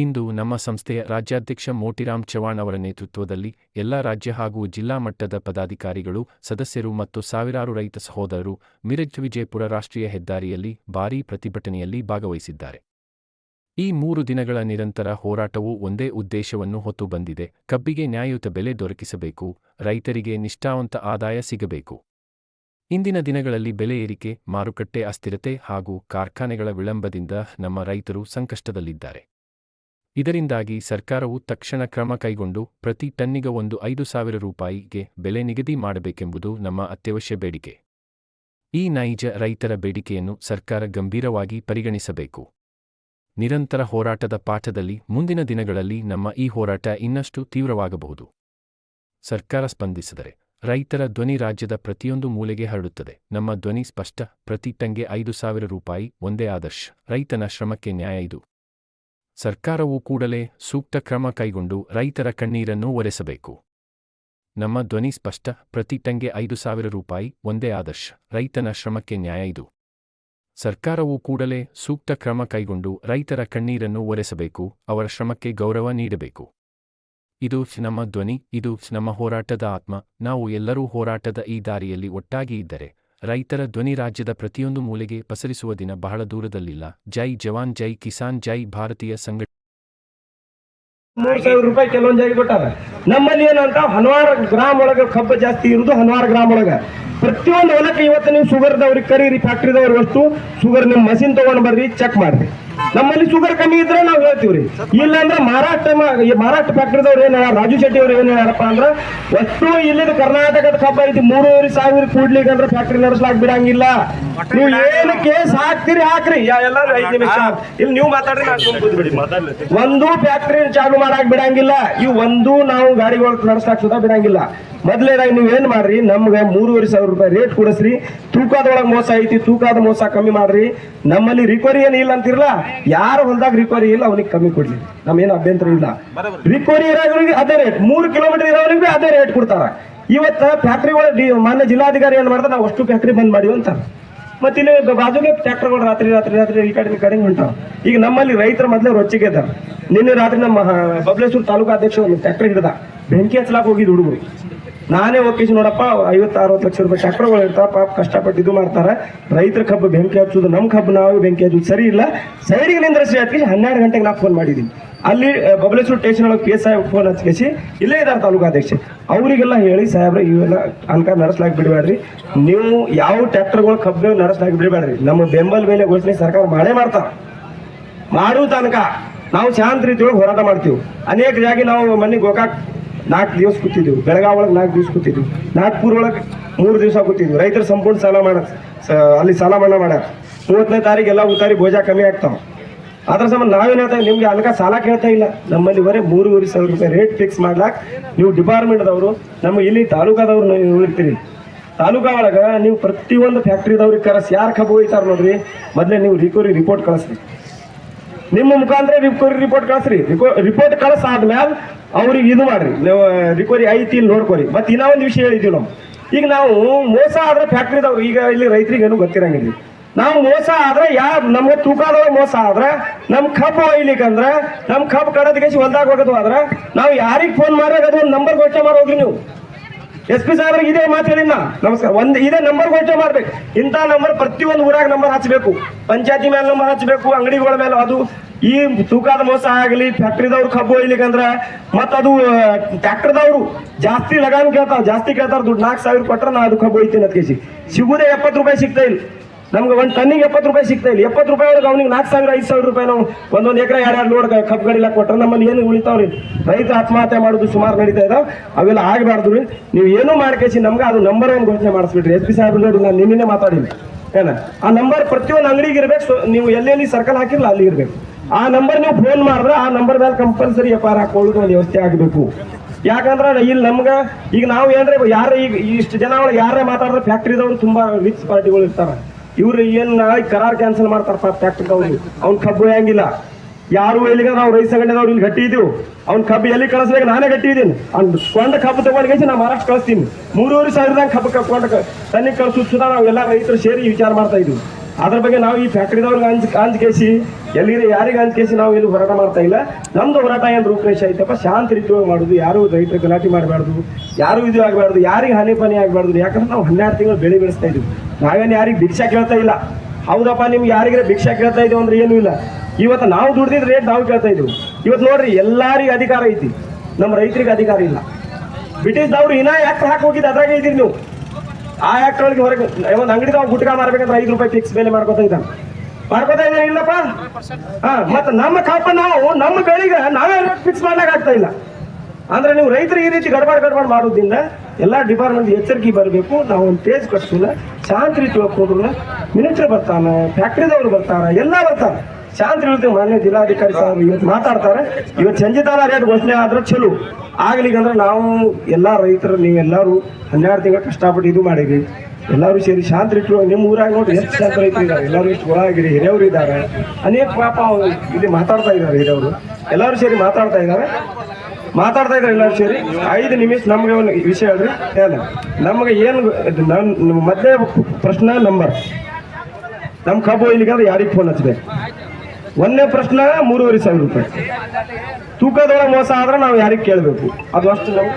ಇಂದು ನಮ್ಮ ಸಂಸ್ಥೆಯ ರಾಜ್ಯಾಧ್ಯಕ್ಷ ಮೋಟಿರಾಮ್ ಚವಾಣ್ ಅವರ ನೇತೃತ್ವದಲ್ಲಿ ಎಲ್ಲ ರಾಜ್ಯ ಹಾಗೂ ಜಿಲ್ಲಾ ಮಟ್ಟದ ಪದಾಧಿಕಾರಿಗಳು, ಸದಸ್ಯರು ಮತ್ತು ಸಾವಿರಾರು ರೈತ ಸಹೋದರರು ಮಿರಜ್ ವಿಜಯಪುರ ರಾಷ್ಟ್ರೀಯ ಹೆದ್ದಾರಿಯಲ್ಲಿ ಭಾರೀ ಪ್ರತಿಭಟನೆಯಲ್ಲಿ ಭಾಗವಹಿಸಿದ್ದಾರೆ. ಈ ಮೂರು ದಿನಗಳ ನಿರಂತರ ಹೋರಾಟವು ಒಂದೇ ಉದ್ದೇಶವನ್ನು ಹೊತ್ತು ಬಂದಿದೆ ಕಬ್ಬಿಗೆ ನ್ಯಾಯಯುತ ಬೆಲೆ ದೊರಕಿಸಬೇಕು, ರೈತರಿಗೆ ನಿಷ್ಠಾವಂತ ಆದಾಯ ಸಿಗಬೇಕು. ಇಂದಿನ ದಿನಗಳಲ್ಲಿ ಬೆಲೆ ಏರಿಕೆ, ಮಾರುಕಟ್ಟೆ ಅಸ್ಥಿರತೆ ಹಾಗೂ ಕಾರ್ಖಾನೆಗಳ ವಿಳಂಬದಿಂದ ನಮ್ಮ ರೈತರು ಸಂಕಷ್ಟದಲ್ಲಿದ್ದಾರೆ. ಇದರಿಂದಾಗಿ ಸರ್ಕಾರವು ತಕ್ಷಣ ಕ್ರಮ ಕೈಗೊಂಡು ಪ್ರತಿ ಟನ್ನಿಗೆ ಒಂದು ಐದು ಸಾವಿರ ರೂಪಾಯಿಗೆ ಬೆಲೆ ನಿಗದಿ ಮಾಡಬೇಕೆಂಬುದು ನಮ್ಮ ಅತ್ಯವಶ್ಯ ಬೇಡಿಕೆ. ಈ ನೈಜ ರೈತರ ಬೇಡಿಕೆಯನ್ನು ಸರ್ಕಾರ ಗಂಭೀರವಾಗಿ ಪರಿಗಣಿಸಬೇಕು. ನಿರಂತರ ಹೋರಾಟದ ಪಾಠದಲ್ಲಿ ಮುಂದಿನ ದಿನಗಳಲ್ಲಿ ನಮ್ಮ ಈ ಹೋರಾಟ ಇನ್ನಷ್ಟು ತೀವ್ರವಾಗಬಹುದು. ಸರ್ಕಾರ ಸ್ಪಂದಿಸಿದರೆ ರೈತರ ಧ್ವನಿ ರಾಜ್ಯದ ಪ್ರತಿಯೊಂದು ಮೂಲೆಗೆ ಹರಡುತ್ತದೆ. ನಮ್ಮ ಧ್ವನಿ ಸ್ಪಷ್ಟ, ಪ್ರತಿ ಟಂಗೆ ಐದು ಸಾವಿರ ರೂಪಾಯಿ, ಒಂದೇ ಆದರ್ಶ. ರೈತನ ಶ್ರಮಕ್ಕೆ ನ್ಯಾಯ ಇದು. ಸರ್ಕಾರವು ಕೂಡಲೇ ಸೂಕ್ತ ಕ್ರಮ ಕೈಗೊಂಡು ರೈತರ ಕಣ್ಣೀರನ್ನು ಒರೆಸಬೇಕು. ನಮ್ಮ ಧ್ವನಿ ಸ್ಪಷ್ಟ, ಪ್ರತಿ ಟಂಗೆ ಐದು ಸಾವಿರ ರೂಪಾಯಿ, ಒಂದೇ ಆದರ್ಶ, ರೈತನ ಶ್ರಮಕ್ಕೆ ನ್ಯಾಯ ಇದು. ಸರ್ಕಾರವು ಕೂಡಲೇ ಸೂಕ್ತ ಕ್ರಮ ಕೈಗೊಂಡು ರೈತರ ಕಣ್ಣೀರನ್ನು ಒರೆಸಬೇಕು, ಅವರ ಶ್ರಮಕ್ಕೆ ಗೌರವ ನೀಡಬೇಕು. ಇದು ನಮ್ಮ ಧ್ವನಿ, ಇದು ನಮ್ಮ ಹೋರಾಟದ ಆತ್ಮ, ನಾವು ಎಲ್ಲರೂ ಹೋರಾಟದ ಈ ದಾರಿಯಲ್ಲಿ ಒಟ್ಟಾಗಿ ಇದ್ದರೆ ರೈತರ ಧ್ವನಿ ರಾಜ್ಯದ ಪ್ರತಿಯೊಂದು ಮೂಲೆಗೆ ಪಸರಿಸುವ ದಿನ ಬಹಳ ದೂರದಲ್ಲಿಲ್ಲ. ಜೈ ಜವಾನ್, ಜೈ ಕಿಸಾನ್, ಜೈ ಭಾರತೀಯ ಸಂಘ ಮೂರ್ ಸಾವಿರ ರೂಪಾಯಿ ಕೆಲವೊಂದು ಜಾಗ ಕೊಟ್ಟಾರ. ನಮ್ಮಲ್ಲಿ ಏನಂತ ಹಲವಾರು ಗ್ರಾಮ ಒಳಗ ಕಬ್ಬ ಜಾಸ್ತಿ ಇರುವುದು ಹಲವಾರು ಗ್ರಾಮ ಒಳಗ. ಪ್ರತಿಯೊಂದು ಹೊಲಕ್ಕೆ ಇವತ್ತು ನೀವು ಶುಗರ್ದವ್ರಿಗೆ ಕರೀರಿ ಫ್ಯಾಕ್ಟ್ರಿದವ್ರಿಗೆ ಅಷ್ಟು ಶುಗರ್ ನಿಮ್ ಮಷಿನ್ ತಗೊಂಡ್ ಬರ್ರಿ ಚೆಕ್ ಮಾಡ್ರಿ. ನಮ್ಮಲ್ಲಿ ಶುಗರ್ ಕಮ್ಮಿ ಇದ್ರೆ ನಾವು ಹೇಳ್ತೀವ್ರಿ. ಇಲ್ಲ ಅಂದ್ರೆ ಮಹಾರಾಷ್ಟ್ರ ಮಹಾರಾಷ್ಟ್ರ ಫ್ಯಾಕ್ಟ್ರಿದವ್ರು ಏನ್ ಹೇಳ್ಯಾರ? ರಾಜು ಶೆಟ್ಟಿ ಅವ್ರು ಏನ್ ಹೇಳ್ಯಾರಪ್ಪ ಅಂದ್ರ, ಒಟ್ಟು ಇಲ್ಲಿದ ಕರ್ನಾಟಕದ ಕಬ್ಬ ಐತಿ ಮೂರುವರೆ ಸಾವಿರ ಕೂಡ್ಲಿಕ್ಕೆ ಅಂದ್ರೆ ಫ್ಯಾಕ್ಟ್ರಿ ನಡೆಸ್ಲಾಕ್ ಬಿಡಂಗಿಲ್ಲ. ನೀವು ಏನು ಕೇಸ್ ಹಾಕ್ತಿರಿ ಹಾಕ್ರಿ ನಿಮಿಷ. ಇಲ್ಲಿ ನೀವು ಮಾತಾಡ್ರಿ ಒಂದು ಫ್ಯಾಕ್ಟ್ರಿ ಚಾಲು ಮಾಡಾಕ್ ಬಿಡಂಗಿಲ್ಲ. ಇವು ಒಂದು ನಾವು ಗಾಡಿಗಳು ನಡೆಸ್ಲಾಕ್ ಸುಧಾ ಬಿಡಂಗಿಲ್ಲ. ಮೊದ್ಲೇದಾಗಿ ನೀವು ಏನು ಮಾಡ್ರಿ? ನಮ್ಗೆ ಮೂರುವರೆ ಸಾವಿರ ರೂಪಾಯಿ ರೇಟ್ ಕೊಡಿಸ್ರಿ. ತೂಕದೊಳಗೆ ಮೋಸ ಐತಿ, ತೂಕದ ಮೋಸ ಕಮ್ಮಿ ಮಾಡ್ರಿ. ನಮ್ಮಲ್ಲಿ ರಿಕವರಿ ಏನು ಇಲ್ಲ ಅಂತಿರಲ್ಲ, ಯಾರು ಹೊಲ್ದಾಗ ರಿಕವರಿ ಇಲ್ಲ, ಅವನಿಗೆ ಕಮ್ಮಿ ಕೊಡ್ಲಿ. ನಮ್ಗೇನು ಅಭ್ಯಂತರ ಇಲ್ಲ. ರಿಕವರಿ ಇರೋರಿಗೆ ಅದೇ ರೇಟ್ ಮೂರು ಕಿಲೋಮೀಟರ್ ಇರೋರಿಗೆ ಅದೇ ರೇಟ್ ಕೊಡ್ತಾರ. ಇವತ್ತ ಫ್ಯಾಕ್ಟ್ರಿಗಳು ಡಿ ಮಾನ್ಯ ಜಿಲ್ಲಾಧಿಕಾರಿ ಏನು ಮಾಡ್ತಾರೆ, ನಾವು ಅಷ್ಟು ಫ್ಯಾಕ್ಟ್ರಿ ಬಂದ್ ಮಾಡಿವಿ ಅಂತಾರೆ. ಮತ್ತೆ ಇಲ್ಲಿ ಬಾಜುಗೆ ಟ್ರ್ಯಾಕ್ಟರ್ಗಳು ರಾತ್ರಿ ರಾತ್ರಿ ರಾತ್ರಿ ಈ ಕಡೆ ಈ ಈಗ ನಮ್ಮಲ್ಲಿ ರೈತರ ಮೊದಲೇ ರೊಚ್ಚಿಗೆ ಇದ್ದಾರೆ ನಿನ್ನೆ ರಾತ್ರಿ ನಮ್ಮ ಬಬ್ಲೇಶ್ವರ ಬಬಲೇಶ್ವರ ತಾಲೂಕು ಅಧ್ಯಕ್ಷ ಒಂದು ಟ್ರ್ಯಾಕ್ಟರ್ ಹಿಡ್ದ. ಬೆಂಕಿ ಹಚ್ಚಲಾಕ ಹೋಗಿದ್ದು ಹುಡುಗರು. ನಾನೇ ಒಕ್ಕೇಶ್ ನೋಡಪ್ಪ ಐವತ್ತು ಅರವತ್ತು ಲಕ್ಷ ರೂಪಾಯಿ ಚಕ್ರಗಳು ಇರ್ತಾವ, ಪಾಪ ಕಷ್ಟಪಟ್ಟು ಇದು ಮಾಡ್ತಾರೆ. ರೈತರ ಕಬ್ಬು ಬೆಂಕಿ ಹಚ್ಚೋದು ನಮ್ಮ ಕಬ್ಬು ನಾವು ಬೆಂಕಿ ಹಚ್ಚೋದು ಸರಿ ಇಲ್ಲ. ಸೈಡಿಗೆ ನಿಂದ್ರಸಿ ಹತ್ಕೇಸಿ ಹನ್ನೆರಡು ಗಂಟೆಗೆ ನಾ ಫೋನ್ ಮಾಡಿದ್ದೀನಿ ಅಲ್ಲಿ ಬಬಲೇಶ್ವರ ಸ್ಟೇಷನ್ ಒಳಗೆ ಪಿ ಎಸ್ ಐ ಫೋನ್ ಹಚ್ಕೇಸಿ ಇಲ್ಲೇ ಇದ್ದಾರೆ ತಾಲೂಕು ಅಧ್ಯಕ್ಷ ಅವರಿಗೆಲ್ಲ ಹೇಳಿ, ಸಾಹೇಬ್ರೆ, ಇವೆಲ್ಲ ಅನ್ಕ ನಡೆಸ್ಲಾಕ್ ಬಿಡಬೇಡ್ರಿ ನೀವು ಯಾವ ಟ್ಯಾಕ್ಟರ್ಗಳು ಕಬ್ಬು ನಡೆಸ್ಲಾಕ್ ಬಿಡಬೇಡ್ರಿ ನಮ್ಮ ಬೆಂಬಲ ಮೇಲೆ ಘೋಷಣೆ ಸರ್ಕಾರ ಮಾಡೇ ಮಾಡ್ತಾರ. ಮಾಡೋ ತನಕ ನಾವು ಶಾಂತ ರೀತಿಯೊಳಗೆ ಹೋರಾಟ ಮಾಡ್ತೀವಿ. ಅನೇಕ ಜಾಗಿ ನಾವು ಮನೆಗೆ ಗೋಕಾಕ್ ನಾಲ್ಕು ದಿವಸ ಕೂತಿದ್ವಿ. ಬೆಳಗಾವಿ ಒಳಗೆ ನಾಲ್ಕು ದಿವಸ ಕೂತಿದ್ವಿ. ನಾಗ್ಪುರ್ ಒಳಗೆ ಮೂರು ದಿವಸ ಕೂತಿದ್ವಿ. ರೈತರು ಸಂಪೂರ್ಣ ಸಾಲ ಮಾಡ ಅಲ್ಲಿ ಸಾಲ ಮನ್ನಾ ಮಾಡ್ಯಾರ. ಮೂವತ್ತನೇ ತಾರೀಕು ಎಲ್ಲ ಉತ್ತಾರಿ ಭೋಜ ಕಮ್ಮಿ ಆಗ್ತಾವ. ಅದ್ರ ಸಂಬಂಧ ನಾವೇನಾದ ನಿಮಗೆ ಅನ್ಕ ಸಾಲ ಕೇಳ್ತಾ ಇಲ್ಲ. ನಮ್ಮಲ್ಲಿ ಬರೀ ಮೂರುವರೆ ಸಾವಿರ ರೂಪಾಯಿ ರೇಟ್ ಫಿಕ್ಸ್ ಮಾಡ್ಲಾಕ್ ನೀವು ಡಿಪಾರ್ಟ್ಮೆಂಟ್ದವರು ನಮ್ಮ ಇಲ್ಲಿ ತಾಲೂಕಾದವ್ರು ಇರ್ತೀರಿ. ತಾಲೂಕಾ ಒಳಗ ನೀವು ಪ್ರತಿಯೊಂದು ಫ್ಯಾಕ್ಟ್ರಿದವ್ರಿಗೆ ಕರೆಸಿ. ಯಾರು ಕಬ್ಬು ಹೋಯ್ತಾರ ನೋಡ್ರಿ? ಮೊದಲೇ ನೀವು ರಿಕೋರಿ ರಿಪೋರ್ಟ್ ಕಳಿಸ್ರಿ. ನಿಮ್ಮ ಮುಖಾಂತರ ರಿಕೋರಿ ರಿಪೋರ್ಟ್ ಕಳಿಸ್ರಿ. ರಿಪೋರ್ಟ್ ಕಳಿಸಾದ್ಮೇಲೆ ಅವ್ರಿಗೆ ಇದು ಮಾಡ್ರಿ. ನೀವು ರಿಕವರಿ ಐತಿ ಇಲ್ಲಿ ನೋಡ್ಕೊರಿ. ಮತ್ತೆ ಇನ್ನೂ ಒಂದು ವಿಷಯ ಹೇಳಿದ್ವಿ ನಾವು. ಈಗ ನಾವು ಮೋಸ ಆದ್ರೆ ಫ್ಯಾಕ್ಟ್ರಿದವ್ರು ಈಗ ಇಲ್ಲಿ ರೈತರಿಗೆ ಏನು ಗೊತ್ತಿರಂಗಿಲ್ಲ ನಾವು ಮೋಸ ಆದ್ರೆ ಯಾ ನಮ್ಗೆ ತೂಕದೊಳಗೆ ಮೋಸ ಆದ್ರೆ, ನಮ್ ಕಬ್ಬು ಒಯ್ಲಿಕ್ಕಂದ್ರೆ ನಮ್ ಕಬ್ಬು ಕಡದ್ಗೆಸಿ ಹೊಲ್ದಾಗ ಹೋಗೋದು ಆದ್ರೆ, ನಾವು ಯಾರಿಗೆ ಫೋನ್ ಮಾಡ್ಬೇಕು, ಅದು ಒಂದು ನಂಬರ್ ಘೋಷಣೆ ಮಾಡೋಗ್ರಿ ನೀವು. ಎಸ್ ಪಿ ಸಾಹೇಬ್ರಿಗೆ ಇದೇ ಮಾತು ಹೇಳಿನ ನಮಸ್ಕಾರ. ಒಂದು, ಇದೇ ನಂಬರ್ ಘೋಷಣೆ ಮಾಡ್ಬೇಕು. ಇಂಥ ನಂಬರ್ ಪ್ರತಿಯೊಂದು ಊರಾಗ ನಂಬರ್ ಹಚ್ಚಬೇಕು ಪಂಚಾಯತಿ ಮೇಲೆ ನಂಬರ್ ಹಚ್ಚಬೇಕು ಅಂಗಡಿಗಳ ಮೇಲೆ ಅದು. ಈ ತೂಕದ ಮೋಸ ಆಗಲಿ ಫ್ಯಾಕ್ಟ್ರಿದವ್ರು ಕಬ್ಬು ಒಯ್ಲಿಕ್ಕಂದ್ರ ಮತ್ತೆ ಅದು ಟ್ರ್ಯಾಕ್ಟರ್ದವ್ರು ಜಾಸ್ತಿ ಲಗಾನ್ ಕೇಳ್ತಾರೆ ಜಾಸ್ತಿ ಕೇಳ್ತಾರೆ ದುಡ್ಡು. ನಾಲ್ಕು ಸಾವಿರ ಕೊಟ್ಟರೆ ನಾ ಅದು ಕಬ್ಬು ಒಯ್ತೀನಿ ಅಂತ ಕೇಸಿ ಸಿಗುದೇ ಎಪ್ಪತ್ತು ರೂಪಾಯಿ ಸಿಗ್ತಾ ಇಲ್ಲ. ನಮ್ಗೆ ಒಂದು ಟನ್ನಿಗೆ ಎಪ್ಪತ್ತು ರೂಪಾಯಿ ಸಿಗ್ತಾ ಇಲ್ಲ. ಎಪ್ಪತ್ತು ರೂಪಾಯಿ ಒಳಗೆ ಅವ್ನಿಗೆ ನಾಲ್ಕು ಸಾವಿರ, ಐದು ಸಾವಿರ ರೂಪಾಯಿ ನಾವು ಒಂದೊಂದು ಎಕರೆ ಯಾರ್ಯಾರು ನೋಡ್ ಕಬ್ಬು ಗಡಿಲ ಕೊಟ್ರೆ ನಮ್ಮಲ್ಲಿ ಏನು ಉಳಿತಾವ್ರಿ ರೈತ ಆತ್ಮಹತ್ಯೆ ಮಾಡೋದು ಸುಮಾರು ನಡೀತಾ ಇದಾವ ಅವೆಲ್ಲ ಆಗಬಾರ್ದು ರೀ. ನೀವು ಏನೂ ಮಾಡ್ಕೇಸಿ ನಮ್ಗೆ ಅದು ನಂಬರ್ ಒಂದು ಘೋಷಣೆ ಮಾಡಿಸ್ಬಿಟ್ರಿ. ಎಸ್ ಪಿ ಸಾಹೇಬ್ ನೋಡಿ, ನಾನು ನಿನ್ನೆ ಮಾತಾಡಿಲ್ಲ ಏನ? ಆ ನಂಬರ್ ಪ್ರತಿಯೊಂದು ಅಂಗಡಿಗೆ ಇರ್ಬೇಕು. ನೀವು ಎಲ್ಲೆಲ್ಲಿ ಸರ್ಕಲ್ ಹಾಕಿರಲ್ಲ ಅಲ್ಲಿ ಇರ್ಬೇಕು ಆ ನಂಬರ್ ನೀವು ಫೋನ್ ಮಾಡಿದ್ರೆ ಆ ನಂಬರ್ ಮೇಲೆ ಕಂಪಲ್ಸರಿ ಎಫ್ ಆರ್ ಹಾಕೊಳ್ಳೋದು ಒಂದು ವ್ಯವಸ್ಥೆ ಆಗಬೇಕು. ಯಾಕಂದ್ರೆ ಇಲ್ಲಿ ನಮ್ಗೆ ಈಗ ನಾವು ಏನ್ರಿ ಯಾರ ಈಗ ಇಷ್ಟು ಜನ ಒಳಗೆ ಯಾರೇ ಮಾತಾಡಿದ್ರೆ ಫ್ಯಾಕ್ಟ್ರಿದವ್ರು ತುಂಬಾ ರಿಚ್ ಪಾರ್ಟಿಗಳು ಇರ್ತಾರೆ. ಇವ್ರು ಏನು ನಾಳೆ ಕರಾರ್ ಕ್ಯಾನ್ಸಲ್ ಮಾಡ್ತಾರಪ್ಪ ಫ್ಯಾಕ್ಟ್ರಿದವ್ರು ಅವ್ನ ಕಬ್ಬು ಹೆಂಗಿಲ್ಲ ಯಾರು ಎಲ್ಲಿಗೆ ನಾವು ರೈತ ಸಂಘಟನೆದವ್ರು ಇಲ್ಲಿ ಗಟ್ಟಿ ಇದ್ದೀವಿ ಅವ್ನ ಕಬ್ಬು ಎಲ್ಲಿ ಕಳಿಸ್ಬೇಕು, ನಾನೇ ಗಟ್ಟಿ ಇದೀನಿ. ಅವ್ನು ಕೊಂಡ ಕಬ್ಬು ತಗೊಂಡು ನಾ ಮಹಾರಾಷ್ಟ್ರ ಕಳಿಸ್ತೀನಿ. ಮೂರುವರೆ ಸಾವಿರದಾಗ ಕಬ್ಬು ಕೊಂಡ ತನ್ನಿ ಕಳಿಸ್ತಾ ನಾವು ನಾವೆಲ್ಲ ರೈತರು ಸೇರಿ ವಿಚಾರ ಮಾಡ್ತಾ ಇದೀವಿ. ಅದ್ರ ಬಗ್ಗೆ ನಾವು ಈ ಫ್ಯಾಕ್ಟ್ರಿದವ್ರಿಗೆ ಅಂಜ್ ಅಂಜ್ಕೇಸಿ ಎಲ್ಲಿದೆ, ಯಾರಿಗೆ ಅಂತ ಕೇಸಿ ನಾವು ಇಲ್ಲಿ ಹೋರಾಟ ಮಾಡ್ತಾ ಇಲ್ಲ. ನಮ್ದು ಹೋರಾಟ ಏನು ರೂಪರೇಷ ಐತಪ್ಪ? ಶಾಂತ ರೀತಿಯೊಳಗೆ ಮಾಡುದು ಯಾರು ರೈತರು ಗಲಾಟೆ ಮಾಡಬಾರ್ದು. ಯಾರು ಇದು ಆಗಬಾರ್ದು. ಯಾರಿಗೆ ಹಾನಿ ಪಾನಿ ಆಗಬಾರ್ದು. ಯಾಕಂದ್ರೆ ನಾವು ಹನ್ನೆರಡು ತಿಂಗಳು ಬೆಳೆ ಬೆಳೆಸ್ತಾ ಇದ್ವಿ ನಾವೇನು ಯಾರಿಗೆ ಭಿಕ್ಷಾ ಕೇಳ್ತಾ ಇಲ್ಲ. ಹೌದಪ್ಪ, ನಿಮ್ಗೆ ಯಾರಿಗಾರ ಭಿಕ್ಷಾ ಕೇಳ್ತಾ ಇದ್ದೀವಿ ಅಂದ್ರೆ ಏನೂ ಇಲ್ಲ. ಇವತ್ತು ನಾವು ದುಡ್ದಿದ್ದು ರೇಟ್ ನಾವು ಕೇಳ್ತಾ ಇದೀವಿ ಇವತ್ತು ನೋಡ್ರಿ, ಎಲ್ಲಾರಿಗೆ ಅಧಿಕಾರ ಐತಿ. ನಮ್ಮ ರೈತರಿಗೆ ಅಧಿಕಾರ ಇಲ್ಲ. ಬ್ರಿಟಿಷ್ದವ್ರು ಇನ್ನ ಯಾಕೆ ಹಾಕಿ ಹೋಗಿದ್ದು ಅದ್ರಾಗೆ ಇದ್ದೀರಿ ನೀವು? ಆ ಆಕ್ಟ್ ಒಳಗೆ ಹೊರಗೆ ಒಂದು ಅಂಗಡಿದವ್ ಗುಟ್ಕಾ ಮಾರ್ಬೇಕಂದ್ರೆ ಐದು ರೂಪಾಯಿ ಫಿಕ್ಸ್ ಬೆಲೆ ಮಾಡ್ಕೊತಾ ಇದ್ದಾನೆ. ಮಾಡ್ಕೊತಾ ಇದ್ದಾನೆ ಇಲ್ಲಪ್ಪ? ಹಾ, ಮತ್ತೆ ನಮ್ಮ ಕಾಪ ನಾವು, ನಮ್ಮ ಬೆಳಿಗ್ಗೆ ನಾವೇ ಫಿಕ್ಸ್ ಮಾಡ್ಲಾಕ ಆಗ್ತಾ ಇಲ್ಲ. ಅಂದ್ರೆ ನೀವು ರೈತರು ಈ ರೀತಿ ಗಡ್ಬಾಡ್ ಗಡಬಾಡ್ ಮಾಡೋದ್ರಿಂದ ಎಲ್ಲ ಡಿಪಾರ್ಟ್ಮೆಂಟ್ ಎಚ್ಚರಿಕೆ ಬರಬೇಕು. ನಾವು ಒಂದು ಪೇಜ್ ಕಟ್ಸಿಲ್ಲ ಶಾಂತ ರೀತಿ ಹೋಗೋದ್ರ ಮಿನಿಸ್ಟರ್ ಬರ್ತಾನೆ ಫ್ಯಾಕ್ಟ್ರಿದವ್ರು ಬರ್ತಾರ ಎಲ್ಲ ಬರ್ತಾರೆ. ಶಾಂತ ಇರುತ್ತೆ ಮಾನ್ಯ ಜಿಲ್ಲಾಧಿಕಾರಿ ಸಾಹೇಬ್ ಇವತ್ತು ಮಾತಾಡ್ತಾರೆ. ಇವತ್ತು ಚಂಜಿತಾರ ರೇಟ್ ಘೋಷಣೆ ಆದ್ರೆ ಚಲೋ. ಆಗ್ಲಿಕ್ಕಂದ್ರೆ ನಾವು ಎಲ್ಲ ರೈತರು, ನೀವೆಲ್ಲರೂ ಹನ್ನೆರಡು ತಿಂಗಳು ಕಷ್ಟಪಟ್ಟು ಇದು ಮಾಡಿರಿ ಎಲ್ಲರೂ ಸೇರಿ ಶಾಂತಿ ಇಟ್ಟು ನಿಮ್ಮ ಊರಾಗ ನೋಡಿ ಎಷ್ಟು ಶಾಂತ ರೈತರು ಇದ್ದಾರೆ ಎಲ್ಲರೂ ಎಷ್ಟು ಒಳಗಿರಿ ಹಿರಿಯವರು ಇದ್ದಾರೆ ಅನೇಕ ಪಾಪ ಇಲ್ಲಿ ಮಾತಾಡ್ತಾ ಇದ್ದಾರೆ ಹಿರಿಯವರು. ಎಲ್ಲರೂ ಸೇರಿ ಮಾತಾಡ್ತಾ ಇದ್ದಾರೆ ಮಾತಾಡ್ತಾ ಇದ್ದಾರೆ ಎಲ್ಲರೂ ಸೇರಿ. ಐದು ನಿಮಿಷ ನಮಗೆ ಒಂದು ವಿಷಯ ಹೇಳ್ರಿ. ಹೇಳ. ನಮಗೆ ಏನು ನಮ್ಮ ಮಧ್ಯೆ ಪ್ರಶ್ನೆ ನಂಬರ್. ನಮ್ಮ ಕಬ್ಬು ಇಲ್ಲಿಗಂದ್ರೆ ಯಾರಿಗೆ ಫೋನ್ ಹಚ್ಬೇಕು? ಒಂದನೇ ಪ್ರಶ್ನೆ ಮೂರುವರೆ ಸಾವಿರ ರೂಪಾಯಿ. ತೂಕದೊಳಗೆ ಮೋಸ ಆದ್ರೆ ನಾವು ಯಾರಿಗೆ ಕೇಳಬೇಕು? ಅದು ಅಷ್ಟು ನಾವು